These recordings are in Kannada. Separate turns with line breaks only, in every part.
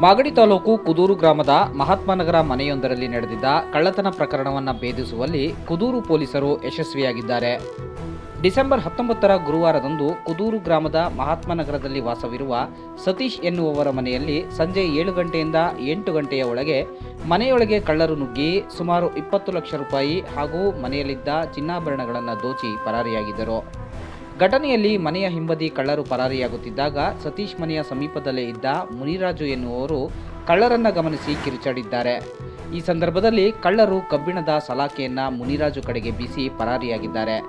ಮಾಗಡಿ ತಾಲೂಕು ಕುದೂರು ಗ್ರಾಮದ ಮಹಾತ್ಮನಗರ ಮನೆಯೊಂದರಲ್ಲಿ ನಡೆದಿದ್ದ ಕಳ್ಳತನ ಪ್ರಕರಣವನ್ನು ಭೇದಿಸುವಲ್ಲಿ ಕುದೂರು ಪೊಲೀಸರು ಯಶಸ್ವಿಯಾಗಿದ್ದಾರೆ. ಡಿಸೆಂಬರ್ ಹತ್ತೊಂಬತ್ತರ ಗುರುವಾರದಂದು ಕುದೂರು ಗ್ರಾಮದ ಮಹಾತ್ಮನಗರದಲ್ಲಿ ವಾಸವಿರುವ ಸತೀಶ್ ಎನ್ನುವವರ ಮನೆಯಲ್ಲಿ ಸಂಜೆ ಏಳು ಗಂಟೆಯಿಂದ ಎಂಟು ಗಂಟೆಯ ಒಳಗೆ ಮನೆಯೊಳಗೆ ಕಳ್ಳರು ನುಗ್ಗಿ ಸುಮಾರು ಇಪ್ಪತ್ತು ಲಕ್ಷ ರೂಪಾಯಿ ಹಾಗೂ ಮನೆಯಲ್ಲಿದ್ದ ಚಿನ್ನಾಭರಣಗಳನ್ನು ದೋಚಿ ಪರಾರಿಯಾಗಿದ್ದರು. ಘಟನೆಯಲ್ಲಿ ಮನೆಯ ಹಿಂಬದಿ ಕಳ್ಳರು ಪರಾರಿಯಾಗುತ್ತಿದ್ದಾಗ ಸತೀಶ್ ಮನೆಯ ಸಮೀಪದಲ್ಲೇ ಇದ್ದ ಮುನಿರಾಜು ಎನ್ನುವವರು ಕಳ್ಳರನ್ನ ಗಮನಿಸಿ ಕಿರುಚಾಡಿದ್ದಾರೆ. ಈ ಸಂದರ್ಭದಲ್ಲಿ ಕಳ್ಳರು ಕಬ್ಬಿಣದ ಸಲಾಖೆಯನ್ನ ಮುನಿರಾಜು ಕಡೆಗೆ ಬೀಸಿ ಪರಾರಿಯಾಗಿದ್ದಾರೆ.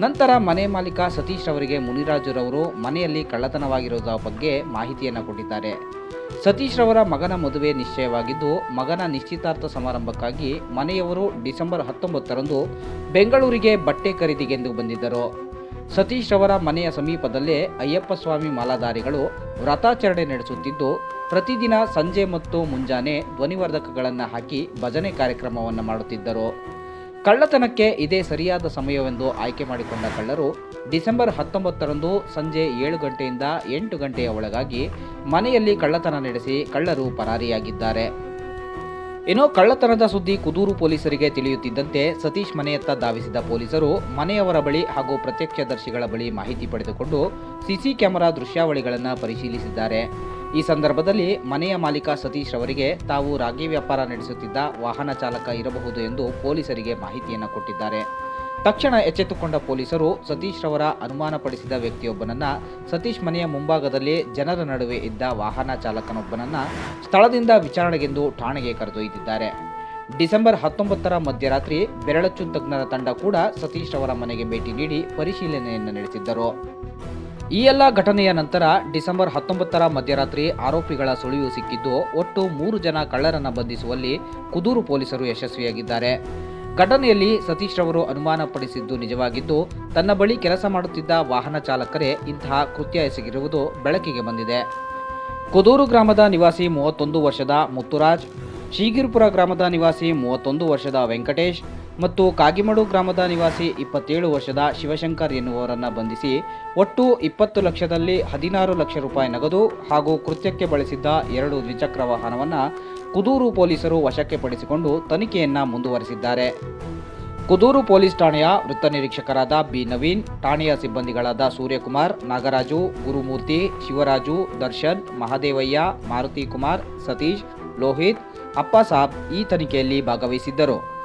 ನಂತರ ಮನೆ ಮಾಲೀಕ ಸತೀಶ್ ಅವರಿಗೆ ಮುನಿರಾಜುರವರು ಮನೆಯಲ್ಲಿ ಕಳ್ಳತನವಾಗಿರುವುದರ ಬಗ್ಗೆ ಮಾಹಿತಿಯನ್ನು ಕೊಟ್ಟಿದ್ದಾರೆ. ಸತೀಶ್ ರವರ ಮಗನ ಮದುವೆ ನಿಶ್ಚಯವಾಗಿದ್ದು, ಮಗನ ನಿಶ್ಚಿತಾರ್ಥ ಸಮಾರಂಭಕ್ಕಾಗಿ ಮನೆಯವರು ಡಿಸೆಂಬರ್ ಹತ್ತೊಂಬತ್ತರಂದು ಬೆಂಗಳೂರಿಗೆ ಬಟ್ಟೆ ಖರೀದಿಗೆಂದು ಬಂದಿದ್ದರು. ಸತೀಶ್ ರವರ ಮನೆಯ ಸಮೀಪದಲ್ಲೇ ಅಯ್ಯಪ್ಪ ಸ್ವಾಮಿ ಮಾಲಾಧಾರಿಗಳು ವ್ರತಾಚರಣೆ ನಡೆಸುತ್ತಿದ್ದು, ಪ್ರತಿದಿನ ಸಂಜೆ ಮತ್ತು ಮುಂಜಾನೆ ಧ್ವನಿವರ್ಧಕಗಳನ್ನು ಹಾಕಿ ಭಜನೆ ಕಾರ್ಯಕ್ರಮವನ್ನು ಮಾಡುತ್ತಿದ್ದರು. ಕಳ್ಳತನಕ್ಕೆ ಇದೇ ಸರಿಯಾದ ಸಮಯವೆಂದು ಆಯ್ಕೆ ಮಾಡಿಕೊಂಡ ಕಳ್ಳರು ಡಿಸೆಂಬರ್ ಹತ್ತೊಂಬತ್ತರಂದು ಸಂಜೆ ಏಳು ಗಂಟೆಯಿಂದ ಎಂಟು ಗಂಟೆಯ ಒಳಗಾಗಿ ಮನೆಯಲ್ಲಿ ಕಳ್ಳತನ ನಡೆಸಿ ಕಳ್ಳರು ಪರಾರಿಯಾಗಿದ್ದಾರೆ. ಏನೋ ಕಳ್ಳತನದ ಸುದ್ದಿ ಕುದೂರು ಪೊಲೀಸರಿಗೆ ತಿಳಿಯುತ್ತಿದ್ದಂತೆ ಸತೀಶ್ ಮನೆಯತ್ತ ಧಾವಿಸಿದ ಪೊಲೀಸರು ಮನೆಯವರ ಬಳಿ ಹಾಗೂ ಪ್ರತ್ಯಕ್ಷದರ್ಶಿಗಳ ಬಳಿ ಮಾಹಿತಿ ಪಡೆದುಕೊಂಡು ಸಿಸಿ ಕ್ಯಾಮೆರಾ ದೃಶ್ಯಾವಳಿಗಳನ್ನು ಪರಿಶೀಲಿಸಿದ್ದಾರೆ. ಈ ಸಂದರ್ಭದಲ್ಲಿ ಮನೆಯ ಮಾಲೀಕ ಸತೀಶ್ ಅವರಿಗೆ ತಾವು ರಾಗಿ ವ್ಯಾಪಾರ ನಡೆಸುತ್ತಿದ್ದ ವಾಹನ ಚಾಲಕ ಇರಬಹುದು ಎಂದು ಪೊಲೀಸರಿಗೆ ಮಾಹಿತಿಯನ್ನು ಕೊಟ್ಟಿದ್ದಾರೆ. ತಕ್ಷಣ ಎಚ್ಚೆತ್ತುಕೊಂಡ ಪೊಲೀಸರು ಸತೀಶ್ ರವರ ಅನುಮಾನಪಡಿಸಿದ ವ್ಯಕ್ತಿಯೊಬ್ಬನನ್ನ ಸತೀಶ್ ಮನೆಯ ಮುಂಭಾಗದಲ್ಲಿ ಜನರ ನಡುವೆ ಇದ್ದ ವಾಹನ ಚಾಲಕನೊಬ್ಬನನ್ನ ಸ್ಥಳದಿಂದ ವಿಚಾರಣೆಗೆಂದು ಠಾಣೆಗೆ ಕರೆದೊಯ್ದಿದ್ದಾರೆ. ಡಿಸೆಂಬರ್ ಹತ್ತೊಂಬತ್ತರ ಮಧ್ಯರಾತ್ರಿ ಬೆರಳಚ್ಚು ತಜ್ಞರ ತಂಡ ಕೂಡ ಸತೀಶ್ ರವರ ಮನೆಗೆ ಭೇಟಿ ನೀಡಿ ಪರಿಶೀಲನೆಯನ್ನು ನಡೆಸಿದ್ದರು. ಈ ಎಲ್ಲ ಘಟನೆಯ ನಂತರ ಡಿಸೆಂಬರ್ ಹತ್ತೊಂಬತ್ತರ ಮಧ್ಯರಾತ್ರಿ ಆರೋಪಿಗಳ ಸುಳಿವು ಸಿಕ್ಕಿದ್ದು, ಒಟ್ಟು ಮೂರು ಜನ ಕಳ್ಳರನ್ನು ಬಂಧಿಸುವಲ್ಲಿ ಕುದೂರು ಪೊಲೀಸರು ಯಶಸ್ವಿಯಾಗಿದ್ದಾರೆ. ಘಟನೆಯಲ್ಲಿ ಸತೀಶ್ ರವರು ಅನುಮಾನಪಡಿಸಿದ್ದು ನಿಜವಾಗಿದ್ದು, ತನ್ನ ಬಳಿ ಕೆಲಸ ಮಾಡುತ್ತಿದ್ದ ವಾಹನ ಚಾಲಕರೇ ಇಂತಹ ಕೃತ್ಯ ಎಸಗಿರುವುದು ಬೆಳಕಿಗೆ ಬಂದಿದೆ. ಕುದೂರು ಗ್ರಾಮದ ನಿವಾಸಿ ಮೂವತ್ತೊಂದು ವರ್ಷದ ಮುತ್ತುರಾಜ್ ಶೀಗಿರ್ಪುರ ಗ್ರಾಮದ ನಿವಾಸಿ ಮೂವತ್ತೊಂದು ವರ್ಷದ ವೆಂಕಟೇಶ್ ಮತ್ತು ಕಾಗಿಮಡು ಗ್ರಾಮದ ನಿವಾಸಿ ಇಪ್ಪತ್ತೇಳು ವರ್ಷದ ಶಿವಶಂಕರ್ ಎನ್ನುವರನ್ನು ಬಂಧಿಸಿ ಒಟ್ಟು ಇಪ್ಪತ್ತು ಲಕ್ಷದಲ್ಲಿ ಹದಿನಾರು ಲಕ್ಷ ರೂಪಾಯಿ ನಗದು ಹಾಗೂ ಕೃತ್ಯಕ್ಕೆ ಬಳಸಿದ್ದ ಎರಡು ದ್ವಿಚಕ್ರ ವಾಹನವನ್ನು ಕುದೂರು ಪೊಲೀಸರು ವಶಕ್ಕೆ ಪಡಿಸಿಕೊಂಡು ತನಿಖೆಯನ್ನು ಮುಂದುವರೆಸಿದ್ದಾರೆ. ಕುದೂರು ಪೊಲೀಸ್ ಠಾಣೆಯ ವೃತ್ತ ನಿರೀಕ್ಷಕರಾದ ಬಿ ನವೀನ್, ಠಾಣೆಯ ಸಿಬ್ಬಂದಿಗಳಾದ ಸೂರ್ಯಕುಮಾರ್, ನಾಗರಾಜು, ಗುರುಮೂರ್ತಿ, ಶಿವರಾಜು, ದರ್ಶನ್, ಮಹಾದೇವಯ್ಯ, ಮಾರುತಿ ಕುಮಾರ್, ಸತೀಶ್, ಲೋಹಿತ್ ಅಪ್ಪ ಸಾಬ್ ಈ ತನಿಖೆಯಲ್ಲಿ ಭಾಗವಹಿಸಿದ್ದರು.